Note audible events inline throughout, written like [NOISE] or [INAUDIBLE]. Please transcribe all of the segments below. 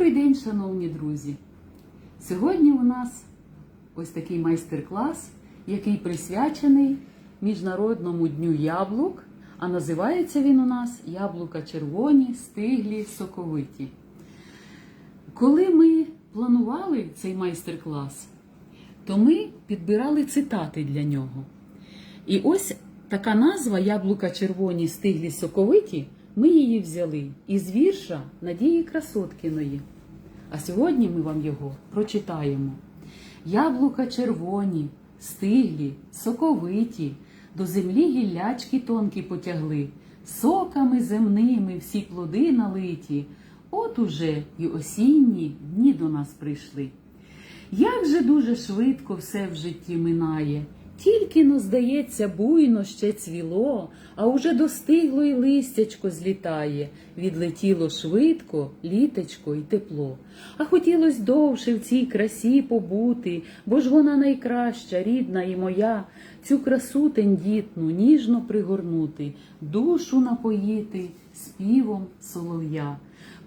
Добрий день, шановні друзі! Сьогодні у нас ось такий майстер-клас, який присвячений Міжнародному дню яблук, а називається він у нас Яблука червоні, стиглі, соковиті. Коли ми планували цей майстер-клас, то ми підбирали цитати для нього. І ось така назва Яблука червоні, стиглі, соковиті. Ми її взяли із вірша Надії Красоткіної. А сьогодні ми вам його прочитаємо. Яблука червоні, стиглі, соковиті, до землі гіллячки тонкі потягли, соками земними всі плоди налиті. От уже і осінні дні до нас прийшли. Як же дуже швидко все в житті минає, тільки но, здається, буйно ще цвіло, а уже достигло й листячко злітає, відлетіло швидко, літечко й тепло. А хотілось довше в цій красі побути, бо ж вона найкраща, рідна і моя, цю красу тендітну, ніжно пригорнути, душу напоїти співом солов'я.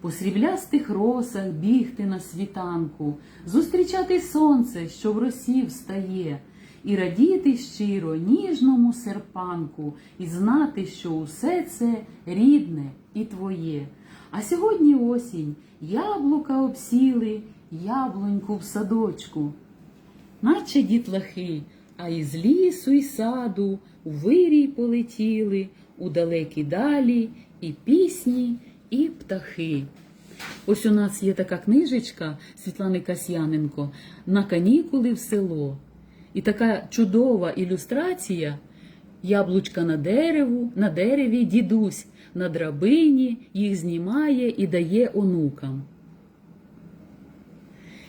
По сріблястих росах бігти на світанку, зустрічати сонце, що в росі встає, і радіти щиро ніжному серпанку, і знати, що усе це рідне і твоє. А сьогодні осінь, яблука обсіли, яблуньку в садочку, наче дітлахи, а із лісу й саду у вирій полетіли, у далекі далі і пісні, і птахи. Ось у нас є така книжечка Світлани Касьяненко на канікули в село. І така чудова ілюстрація яблучка на дереву, на дереві дідусь на драбині їх знімає і дає онукам.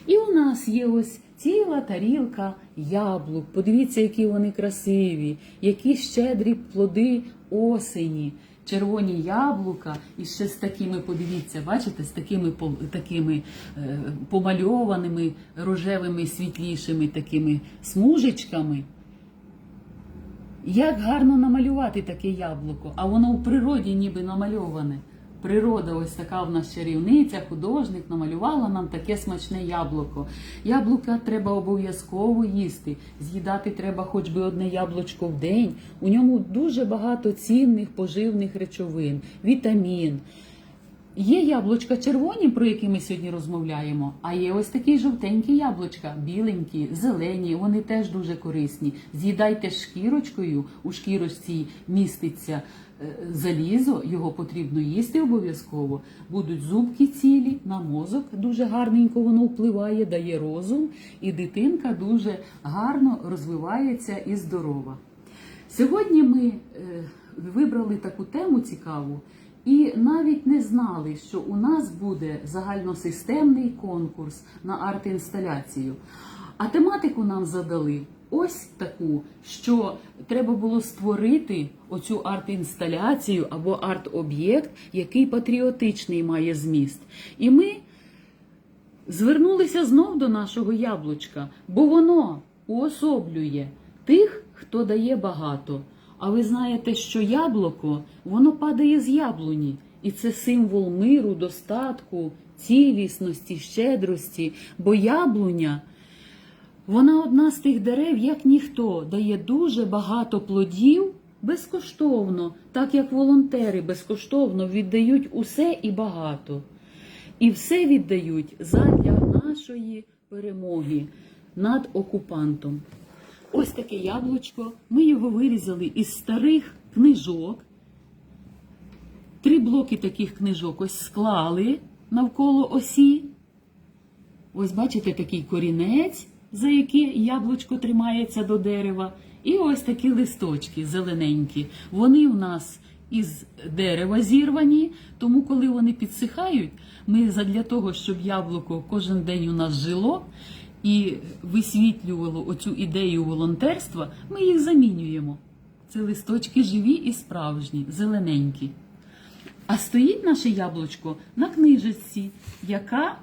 І у нас є ось ціла тарілка яблук. Подивіться, які вони красиві, які щедрі плоди осені, червоні яблука, і ще з такими, подивіться, бачите, з такими такими е, помальованими рожевими світлішими такими смужечками. Як гарно намалювати таке яблуко, а воно в природі ніби намальоване. Природа, ось така в нас чарівниця, художник намалювала нам таке смачне яблуко. Яблука треба обов'язково їсти. З'їдати треба хоч би одне яблучко в день. У ньому дуже багато цінних поживних речовин, вітамін. Є яблучка червоні, про які ми сьогодні розмовляємо, а є ось такі жовтенькі яблучка, біленькі, зелені, вони теж дуже корисні. З'їдайте шкірочкою, у шкірочці міститься залізо, його потрібно їсти обов'язково. Будуть зубки цілі, на мозок дуже гарненько воно впливає, дає розум, і дитинка дуже гарно розвивається і здорова. Сьогодні ми е, вибрали таку тему цікаву і навіть не знали, що у нас буде загальносистемний конкурс на арт-інсталяцію. А тематику нам задали ось таку, що треба було створити оцю арт-інсталяцію або арт-об'єкт, який патріотичний має зміст. І ми звернулися знов до нашого яблучка, бо воно уособлює тих, хто дає багато. А ви знаєте, що яблуко воно падає з яблуні, і це символ миру, достатку, цілісності, щедрості, бо яблуня. Вона одна з тих дерев, як ніхто, дає дуже багато плодів безкоштовно, так як волонтери безкоштовно віддають усе і багато. І все віддають задля нашої перемоги над окупантом. Ось таке яблучко. Ми його вирізали із старих книжок. Три блоки таких книжок ось склали навколо осі. Ось бачите такий корінець, за який яблучко тримається до дерева. І ось такі листочки зелененькі. Вони у нас із дерева зірвані, тому коли вони підсихають, ми задля того, щоб яблуко кожен день у нас жило і висвітлювало оцю ідею волонтерства, ми їх замінюємо. Це листочки живі і справжні, зелененькі. А стоїть наше яблучко на книжечці, яка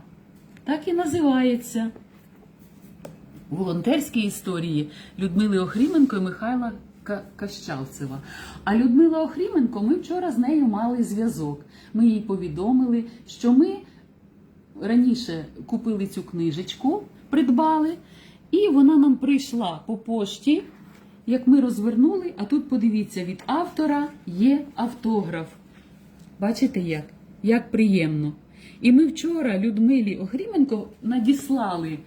так і називається волонтерські історії Людмили Охріменко і Михайла Кащалцева. А Людмила Охріменко, ми вчора з нею мали зв'язок. Ми їй повідомили, що ми раніше купили цю книжечку, придбали, і вона нам прийшла по пошті. Як ми розвернули, а тут подивіться, від автора є автограф. Бачите як? Як приємно. І ми вчора Людмилі Огріменко надіслали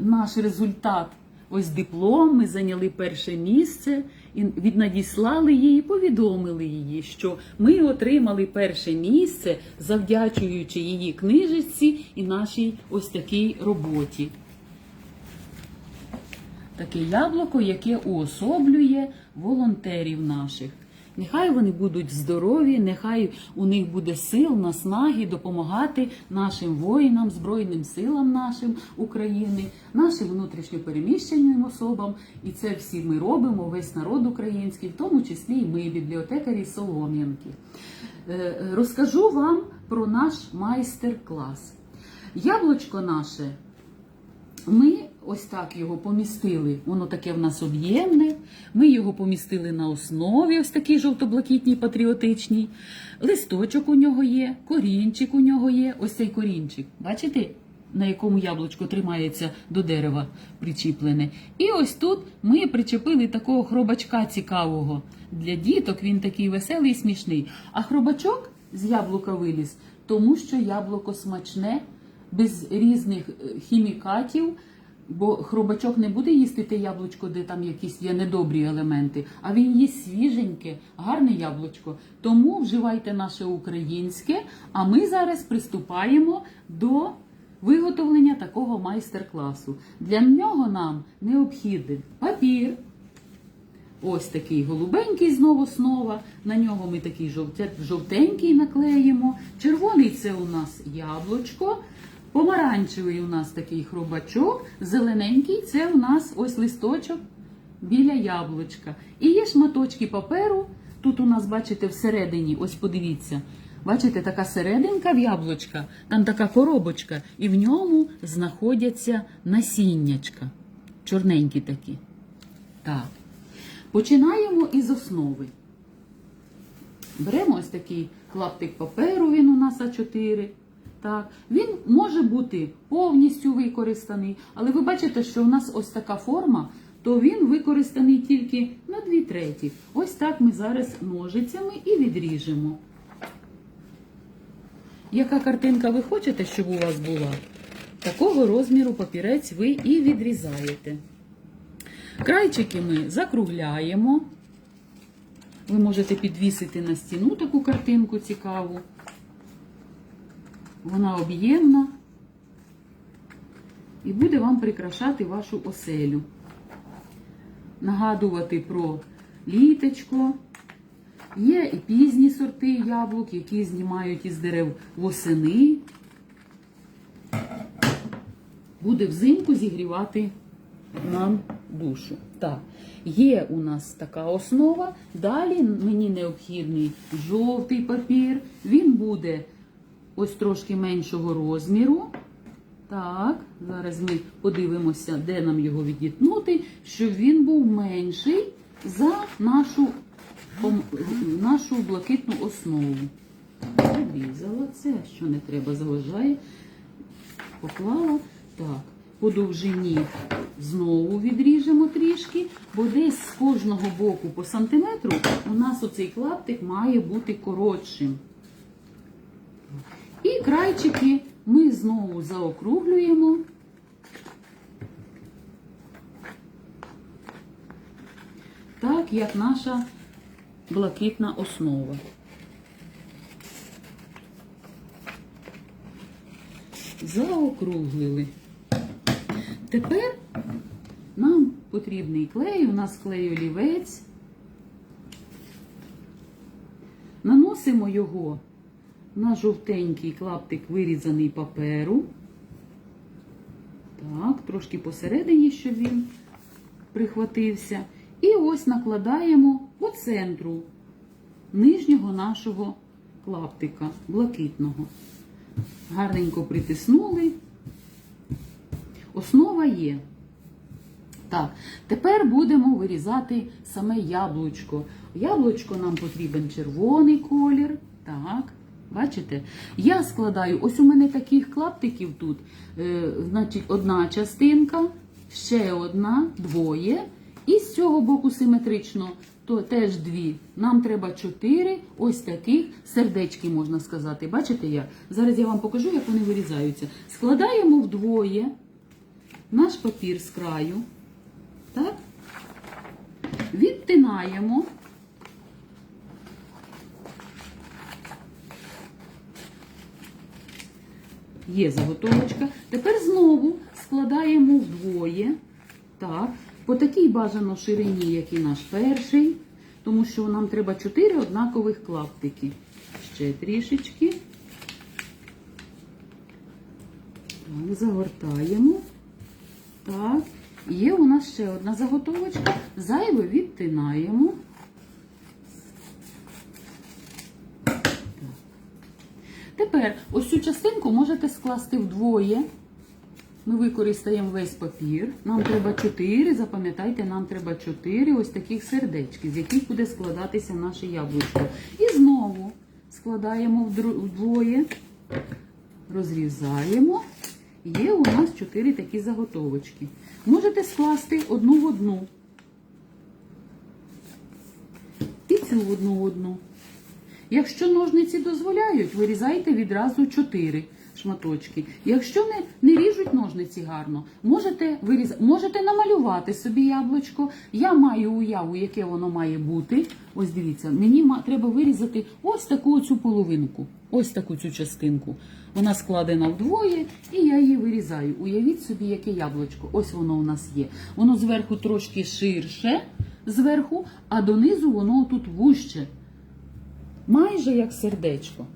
наш результат. Ось диплом, ми зайняли перше місце і віднадіслали їй, повідомили її, що ми отримали перше місце, завдячуючи її книжечці і нашій ось такій роботі. Таке яблуко, яке уособлює волонтерів наших. Нехай вони будуть здорові, нехай у них буде сил, наснаги допомагати нашим воїнам, Збройним силам нашим України, нашим внутрішньопереміщеним особам. І це всі ми робимо, весь народ український, в тому числі і ми, бібліотекарі Солом'янки. Е, Розкажу вам про наш майстер-клас. Яблучко наше ми ось так його помістили. Воно таке в нас об'ємне. Ми його помістили на основі, ось такій жовто-блакитній патріотичній. Листочок у нього є, корінчик у нього є. Ось цей корінчик. Бачите, на якому яблучко тримається до дерева причіплене. І ось тут ми причепили такого хробачка цікавого. Для діток він такий веселий і смішний. А хробачок з яблука виліз, тому що яблуко смачне без різних е, хімікатів, бо хробачок не буде їсти те яблучко, де там якісь є недобрі елементи, а він їсть свіженьке, гарне яблучко. Тому вживайте наше українське, а ми зараз приступаємо до виготовлення такого майстер-класу. Для нього нам необхідний папір. Ось такий голубенький знову основа. На нього ми такий жовтенький наклеїмо. Червоний це у нас яблучко. Помаранчевий у нас такий хробачок. Зелененький це у нас ось листочок біля яблучка. І є шматочки паперу. Тут у нас, бачите, всередині, ось подивіться. Бачите, така серединка в яблучка, там така коробочка, і в ньому знаходяться насіннячка. Чорненькі такі. Так. Починаємо із основи. Беремо ось такий клаптик паперу, він у нас А4. Так. Він може бути повністю використаний, але ви бачите, що у нас ось така форма, то він використаний тільки на 2 треті. Ось так ми зараз ножицями і відріжемо. Яка картинка ви хочете, щоб у вас була? Такого розміру папірець ви і відрізаєте. Крайчики ми закругляємо. Ви можете підвісити на стіну таку картинку цікаву. Вона об'ємна і буде вам прикрашати вашу оселю. Нагадувати про літочко. Є і пізні сорти яблук, які знімають із дерев восени. Буде взимку зігрівати нам душу. Так, є у нас така основа. Далі мені необхідний жовтий папір. Він буде ось трошки меншого розміру. Так, зараз ми подивимося, де нам його відітнути, щоб він був менший за нашу, нашу блакитну основу. Обрізала це, що не треба, заважає. Поклала. Так, по довжині знову відріжемо трішки, бо десь з кожного боку по сантиметру у нас оцей клаптик має бути коротшим. І крайчики ми знову заокруглюємо. Так, як наша блакитна основа. Заокруглили. Тепер нам потрібний клей, у нас клей олівець. Наносимо його на жовтенький клаптик вирізаний паперу. Так, трошки посередині, щоб він прихватився. І ось накладаємо по центру нижнього нашого клаптика блакитного. Гарненько притиснули. Основа є. Так, тепер будемо вирізати саме яблучко. Яблучко нам потрібен червоний колір. Так. Бачите? Я складаю, ось у мене таких клаптиків тут. Е, значить, одна частинка, ще одна, двоє. І з цього боку симетрично, то теж дві. Нам треба чотири ось таких сердечки, можна сказати. Бачите як? Зараз я вам покажу, як вони вирізаються. Складаємо вдвоє наш папір з краю. Так? Відтинаємо. Є заготовочка. Тепер знову складаємо вдвоє. Так, по такій бажано ширині, як і наш перший, тому що нам треба 4 однакових клаптики. Ще трішечки. Так, загортаємо. Так, є у нас ще одна заготовочка. Зайве відтинаємо. Тепер ось цю частинку можете скласти вдвоє. Ми використаємо весь папір. Нам треба 4, запам'ятайте, нам треба 4 ось таких сердечки, з яких буде складатися наше яблучко. І знову складаємо вдвоє, розрізаємо. Є у нас 4 такі заготовочки. Можете скласти одну в одну. І цю в одну в одну. Якщо ножниці дозволяють, вирізайте відразу 4 шматочки. Якщо не, не ріжуть ножниці гарно, можете, виріз... можете намалювати собі яблучко. Я маю уяву, яке воно має бути. Ось дивіться, мені треба вирізати ось таку цю половинку, ось таку цю частинку. Вона складена вдвоє, і я її вирізаю. Уявіть собі, яке яблучко. Ось воно у нас є. Воно зверху трошки ширше, зверху, а донизу воно тут вужче. Майже як сердечко.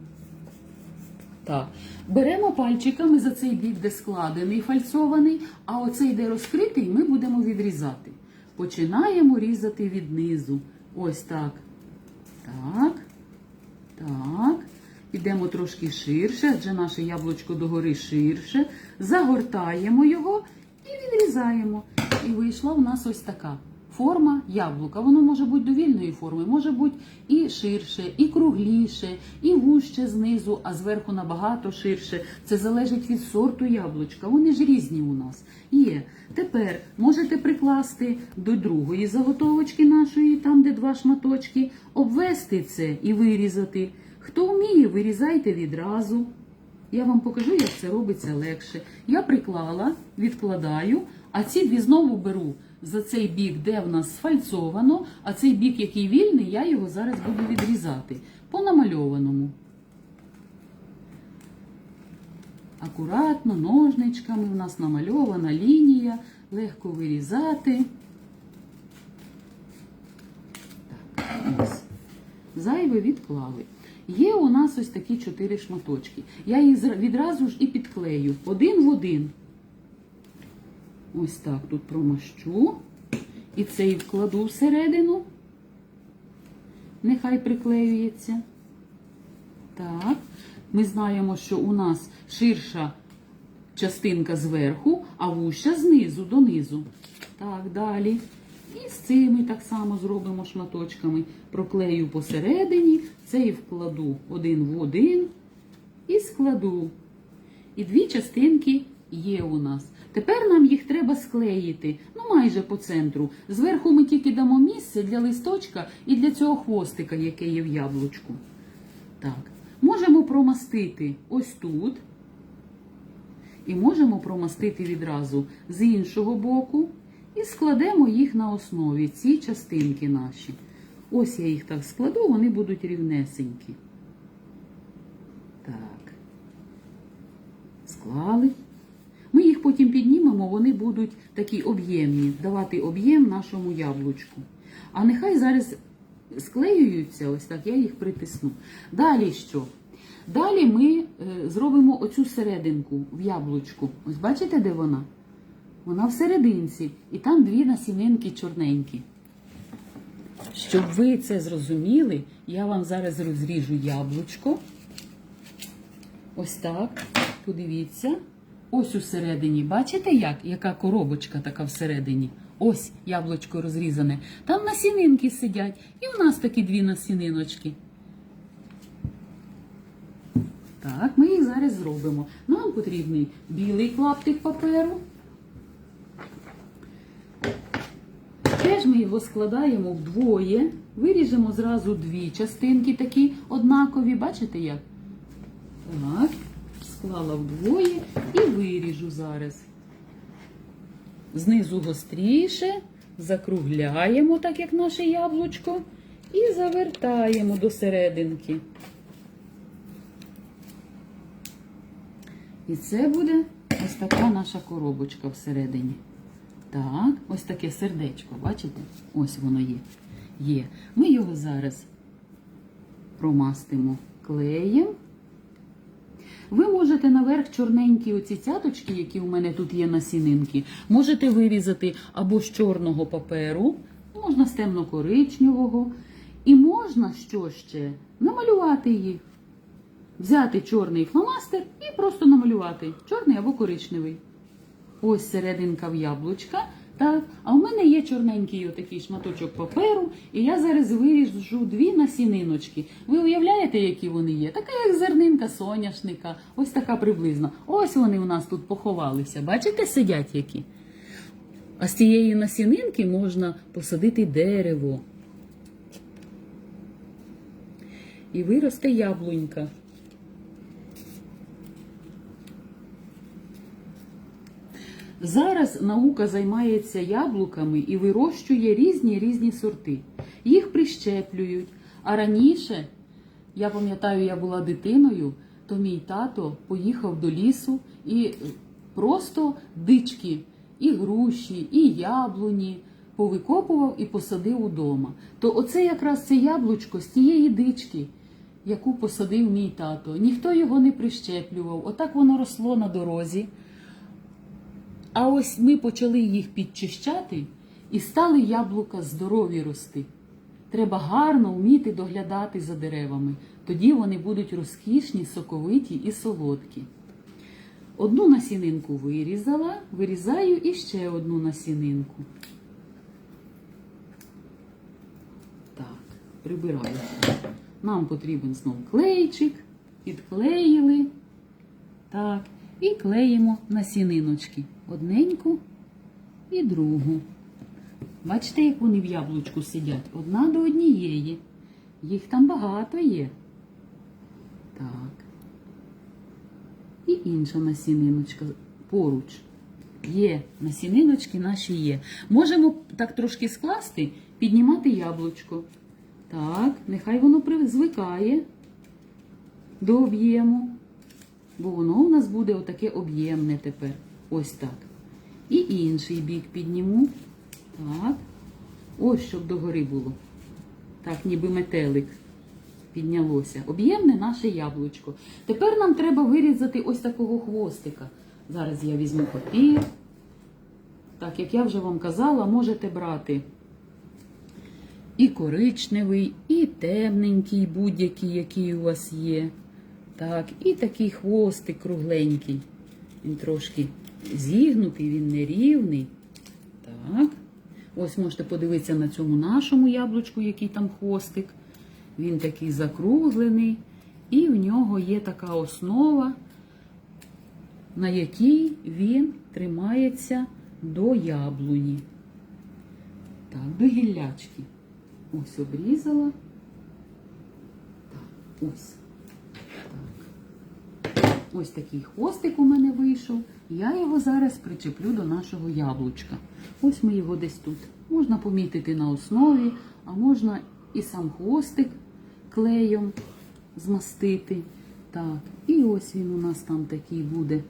Так. Беремо пальчиками за цей бік, де складений, фальцований, а оцей, де розкритий, ми будемо відрізати. Починаємо різати віднизу. Ось так. Так. Так. Ідемо трошки ширше, адже наше яблучко догори ширше. Загортаємо його і відрізаємо. І вийшла у нас ось така форма яблука. Воно може бути довільної форми, може бути і ширше, і кругліше, і вужче знизу, а зверху набагато ширше. Це залежить від сорту яблучка. Вони ж різні у нас. Є. Тепер можете прикласти до другої заготовочки нашої, там де два шматочки, обвести це і вирізати. Хто вміє, вирізайте відразу. Я вам покажу, як це робиться легше. Я приклала, відкладаю, а ці дві знову беру за цей бік, де в нас сфальцовано, а цей бік, який вільний, я його зараз буду відрізати по намальованому. Акуратно, ножничками у нас намальована лінія, легко вирізати. Так, ось. Зайве відклали. Є у нас ось такі чотири шматочки. Я їх відразу ж і підклею один в один. Ось так тут промащу. І цей вкладу всередину. Нехай приклеюється. Так. Ми знаємо, що у нас ширша частинка зверху, а вуща знизу донизу. Так, далі. І з цими так само зробимо шматочками. Проклею посередині, цей вкладу один в один і складу. І дві частинки є у нас. Тепер нам їх треба склеїти, ну майже по центру. Зверху ми тільки дамо місце для листочка і для цього хвостика, який є в яблучку. Так, можемо промастити ось тут. І можемо промастити відразу з іншого боку. І складемо їх на основі, ці частинки наші. Ось я їх так складу, вони будуть рівнесенькі. Так. Склали. Ми їх потім піднімемо, вони будуть такі об'ємні, давати об'єм нашому яблучку. А нехай зараз склеюються, ось так, я їх притисну. Далі що? Далі ми е, зробимо оцю серединку в яблучку. Ось бачите, де вона? Вона всерединці, і там дві насінинки чорненькі. Щоб ви це зрозуміли, я вам зараз розріжу яблучко. Ось так. Подивіться. Ось усередині. Бачите, як? Яка коробочка така всередині? Ось яблучко розрізане. Там насінинки сидять. І у нас такі дві насіниночки. Так, ми їх зараз зробимо. Нам потрібний білий клаптик паперу. Теж ми його складаємо вдвоє, виріжемо зразу дві частинки такі однакові. Бачите як? Так, склала вдвоє і виріжу зараз. Знизу гостріше, закругляємо, так як наше яблучко, і завертаємо до серединки. І це буде ось така наша коробочка всередині. Так, ось таке сердечко, бачите? Ось воно є. Є. Ми його зараз промастимо клеєм. Ви можете наверх чорненькі оці цяточки, які у мене тут є на сінинки, можете вирізати або з чорного паперу, можна з темно-коричневого. І можна що ще? Намалювати їх. Взяти чорний фломастер і просто намалювати чорний або коричневий. Ось серединка в яблучка. Так, а у мене є чорненький отакий шматочок паперу, і я зараз виріжу дві насіниночки. Ви уявляєте, які вони є? Така як зернинка соняшника, ось така приблизно. Ось вони у нас тут поховалися. Бачите, сидять які? А з цієї насінинки можна посадити дерево. І виросте яблунька. Зараз наука займається яблуками і вирощує різні різні сорти. Їх прищеплюють. А раніше, я пам'ятаю, я була дитиною, то мій тато поїхав до лісу і просто дички, і груші, і яблуні повикопував і посадив удома. То оце якраз це яблучко з тієї дички, яку посадив мій тато. Ніхто його не прищеплював. Отак воно росло на дорозі. А ось ми почали їх підчищати і стали яблука здорові рости. Треба гарно вміти доглядати за деревами. Тоді вони будуть розкішні, соковиті і солодкі. Одну насінинку вирізала, вирізаю і ще одну насінинку. Так, прибираю. Нам потрібен знов клейчик, підклеїли. Так, і клеїмо насіниночки. Одненьку і другу. Бачите, як вони в яблучку сидять? Одна до однієї. Їх там багато є. Так. І інша насіниночка поруч. Є, насіниночки наші є. Можемо так трошки скласти, піднімати яблучко. Так, нехай воно звикає до об'єму. Бо воно у нас буде отаке об'ємне тепер. Ось так. І інший бік підніму. Так. Ось щоб догори було. Так, ніби метелик піднялося. Об'ємне наше яблучко. Тепер нам треба вирізати ось такого хвостика. Зараз я візьму папір. Так, як я вже вам казала, можете брати і коричневий, і темненький, будь-який, який у вас є. Так, і такий хвостик кругленький. Він трошки зігнутий, він нерівний. Так. Ось можете подивитися на цьому нашому яблучку, який там хвостик. Він такий закруглений. І в нього є така основа, на якій він тримається до яблуні. Так, до гіллячки. Ось обрізала. Так, ось. Ось такий хвостик у мене вийшов. Я його зараз причеплю до нашого яблучка. Ось ми його десь тут. Можна помітити на основі, а можна і сам хвостик клеєм змастити. Так, і ось він у нас там такий буде.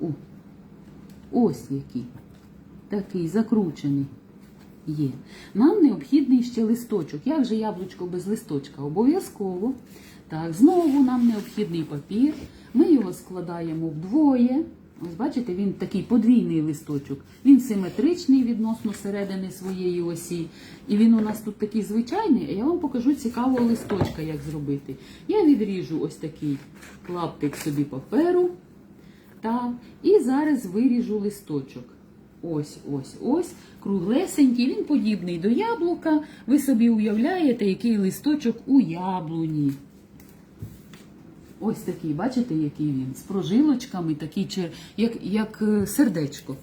О, ось який. Такий закручений є. Нам необхідний ще листочок. Як же яблучко без листочка? Обов'язково. Так, знову нам необхідний папір. Ми його складаємо вдвоє. Ось бачите, він такий подвійний листочок. Він симетричний відносно середини своєї осі. І він у нас тут такий звичайний, а я вам покажу цікавого листочка, як зробити. Я відріжу ось такий клаптик собі паперу. Так, і зараз виріжу листочок. Ось, ось, ось, круглесенький, він подібний до яблука. Ви собі уявляєте, який листочок у яблуні. Ось такий, бачите, який він? З прожилочками, такий, чер- як, як е, сердечко.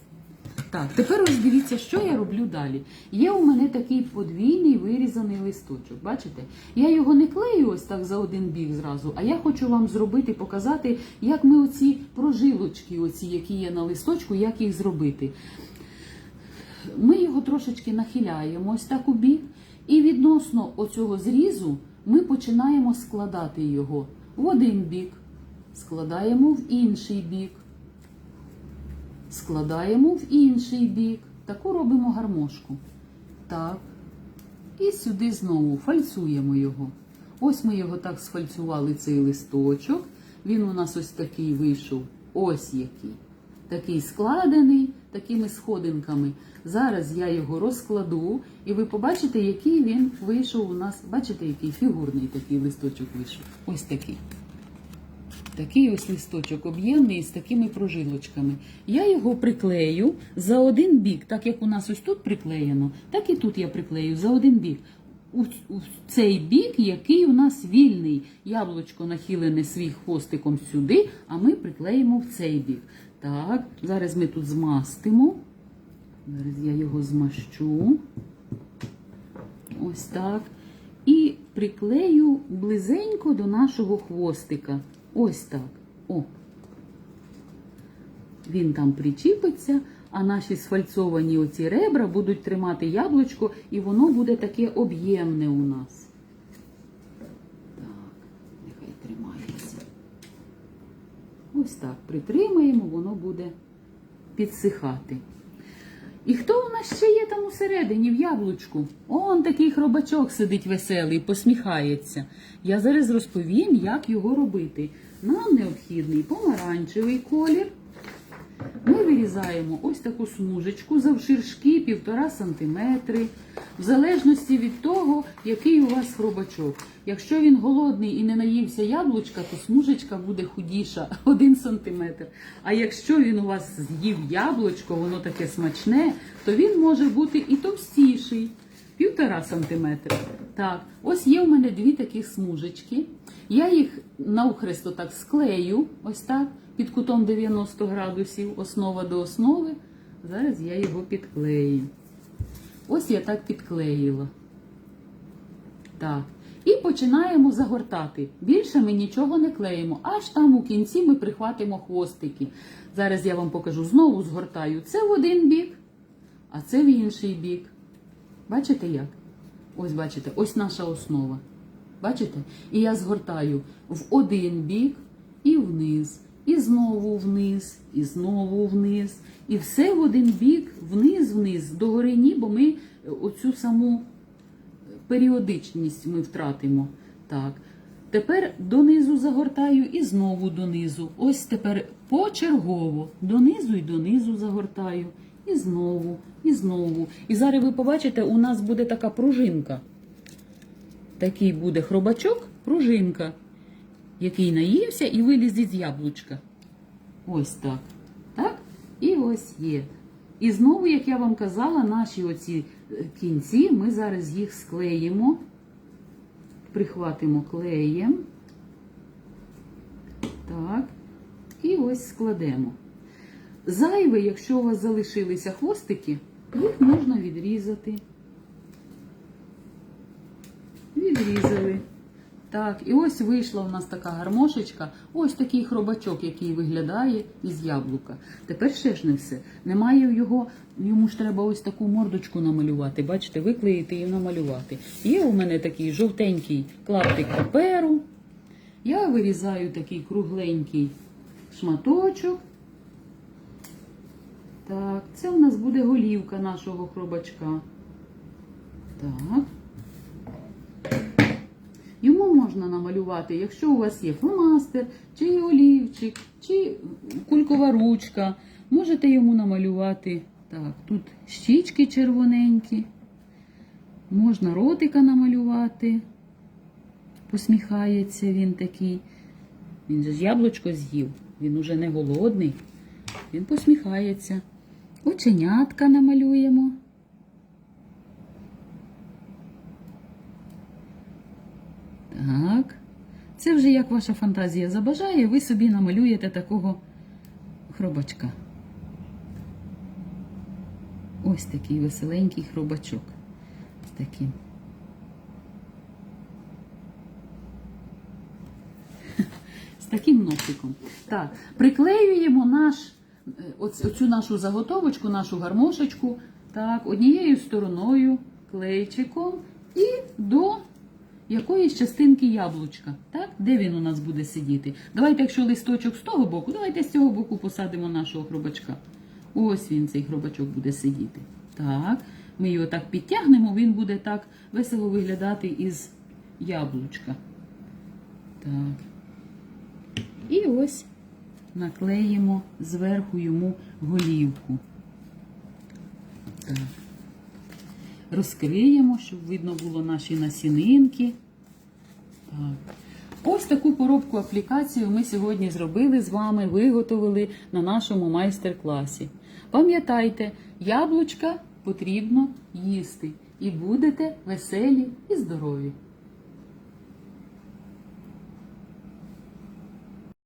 Так, тепер ось дивіться, що я роблю далі. Є у мене такий подвійний вирізаний листочок. Бачите? Я його не клею ось так за один бік зразу, а я хочу вам зробити, показати, як ми оці прожилочки, оці, які є на листочку, як їх зробити. Ми його трошечки нахиляємо ось так у бік, і відносно оцього зрізу ми починаємо складати його в один бік, складаємо в інший бік, складаємо в інший бік. Таку робимо гармошку. Так. І сюди знову фальцуємо його. Ось ми його так сфальцювали, цей листочок. Він у нас ось такий вийшов. Ось який. Такий складений такими сходинками. Зараз я його розкладу, і ви побачите, який він вийшов у нас. Бачите, який фігурний такий листочок вийшов. Ось такий. Такий ось листочок об'ємний з такими прожилочками. Я його приклею за один бік, так як у нас ось тут приклеєно, так і тут я приклею за один бік. У, цей бік, який у нас вільний. Яблучко нахилене свій хвостиком сюди, а ми приклеїмо в цей бік. Так, зараз ми тут змастимо. Зараз я його змащу. Ось так. І приклею близенько до нашого хвостика. Ось так. О. Він там причіпиться, а наші сфальцовані оці ребра будуть тримати яблучко, і воно буде таке об'ємне у нас. Так, нехай тримається. Ось так притримаємо, воно буде підсихати. І хто у нас ще є там усередині в яблучку? Он такий хробачок сидить веселий, посміхається. Я зараз розповім, як його робити. Нам необхідний помаранчевий колір. Ми вирізаємо ось таку смужечку завширшки півтора сантиметри, в залежності від того, який у вас хробачок. Якщо він голодний і не наївся яблучка, то смужечка буде худіша [LAUGHS] 1 сантиметр. А якщо він у вас з'їв яблучко, воно таке смачне, то він може бути і товстіший. Півтора сантиметра. Так, ось є в мене дві такі смужечки. Я їх навхрест так склею, ось так, під кутом 90 градусів, основа до основи. Зараз я його підклею. Ось я так підклеїла. Так. І починаємо загортати. Більше ми нічого не клеїмо. Аж там у кінці ми прихватимо хвостики. Зараз я вам покажу. Знову згортаю. Це в один бік, а це в інший бік. Бачите як? Ось бачите, ось наша основа. Бачите? І я згортаю в один бік і вниз, і знову вниз, і знову вниз. І все в один бік, вниз-вниз, догори ні, бо ми оцю саму періодичність ми втратимо. Так. Тепер донизу загортаю і знову донизу. Ось тепер почергово донизу і донизу загортаю. І знову, і знову. І зараз ви побачите, у нас буде така пружинка. Такий буде хробачок, пружинка, який наївся і виліз із яблучка. Ось так. Так? І ось є. І знову, як я вам казала, наші оці е, кінці ми зараз їх склеїмо, прихватимо клеєм. Так. І ось складемо. Зайве, якщо у вас залишилися хвостики, їх можна відрізати. Так, і ось вийшла у нас така гармошечка, ось такий хробачок, який виглядає із яблука. Тепер ще ж не все. Немає його, йому ж треба ось таку мордочку намалювати. Бачите, виклеїти і намалювати. Є у мене такий жовтенький клаптик паперу. Я вирізаю такий кругленький шматочок. Так, це у нас буде голівка нашого хробачка. Так. Можна намалювати, якщо у вас є фломастер, чи олівчик, чи кулькова ручка. Можете йому намалювати. Так, тут щічки червоненькі. Можна ротика намалювати. Посміхається він такий. Він же ж яблучко з'їв. Він уже не голодний. Він посміхається. Оченятка намалюємо. Так. Це вже як ваша фантазія забажає, ви собі намалюєте такого хробачка. Ось такий веселенький хробачок. З таким. [LAUGHS] З таким носиком. Так, приклеюємо наш, е, оцю нашу заготовочку, нашу гармошечку, так, однією стороною клейчиком і до якоїсь частинки яблучка. Так? Де він у нас буде сидіти? Давайте, якщо листочок з того боку, давайте з цього боку посадимо нашого хробачка. Ось він, цей хробачок, буде сидіти. Так, ми його так підтягнемо, він буде так весело виглядати із яблучка. Так. І ось наклеїмо зверху йому голівку. Так. Розкриємо, щоб видно було наші насінинки. Ось таку поробку аплікацію ми сьогодні зробили з вами, виготовили на нашому майстер-класі. Пам'ятайте, яблучка потрібно їсти і будете веселі і здорові.